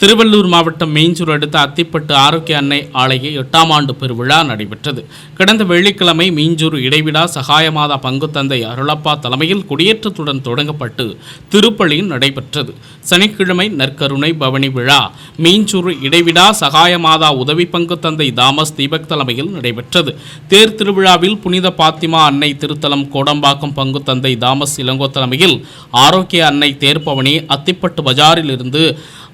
திருவள்ளூர் மாவட்டம் மேஞ்சூர் அடுத்த அத்திப்பட்டு ஆரோக்கிய அன்னை ஆலய எட்டாம் ஆண்டு பெருவிழா நடைபெற்றது. கடந்த வெள்ளிக்கிழமை மீஞ்சூர் இடைவிடா சகாயமாதா பங்குத்தந்தை அருளப்பா தலைமையில் கொடியேற்றத்துடன் தொடங்கப்பட்டு திருப்பலி நடைபெற்றது. சனிக்கிழமை நற்கருணை பவனி விழா. மீஞ்சூர் இடைவிடா சகாயமாதா உதவி பங்குத்தந்தை தாமஸ் தீபக் தலைமையில் நடைபெற்றது. தேர் திருவிழாவில் புனித பாத்திமா அன்னை திருத்தலம் கோடம்பாக்கம் பங்குத்தந்தை தாமஸ் இளங்கோ தலைமையில் ஆரோக்கிய அன்னை தேர்பவனி அத்திப்பட்டு பஜாரில் இருந்து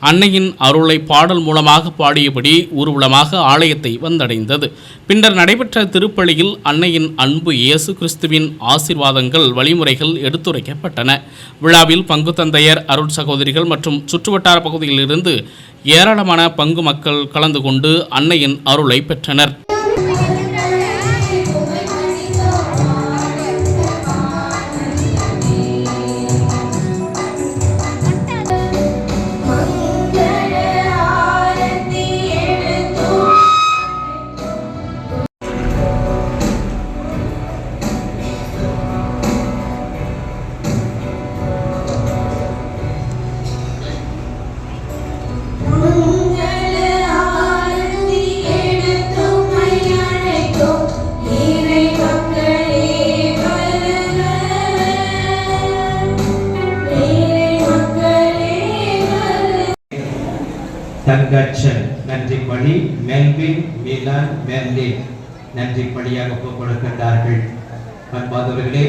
அன்னையின் அருளை பாடல் மூலமாக பாடியபடி ஊர்வலமாக ஆலயத்தை வந்தடைந்தது. பின்னர் நடைபெற்ற திருப்பலியில் அன்னையின் அன்பு இயேசு கிறிஸ்துவின் ஆசீர்வாதங்கள் வழிமுறைகள் எடுத்துரைக்கப்பட்டன. விழாவில் பங்கு தந்தையர் அருள் சகோதரிகள் மற்றும் சுற்றுவட்டார பகுதியிலிருந்து ஏராளமான பங்கு மக்கள் கலந்து கொண்டு அன்னையின் அருளை பெற்றனர். தங்கச்சன் நன்றி பணி மெல்வின் மிலன் மெர்லின். நன்றி பணியாக ஒப்புக் கொடுக்கின்றார்கள். அன்பாதவர்களே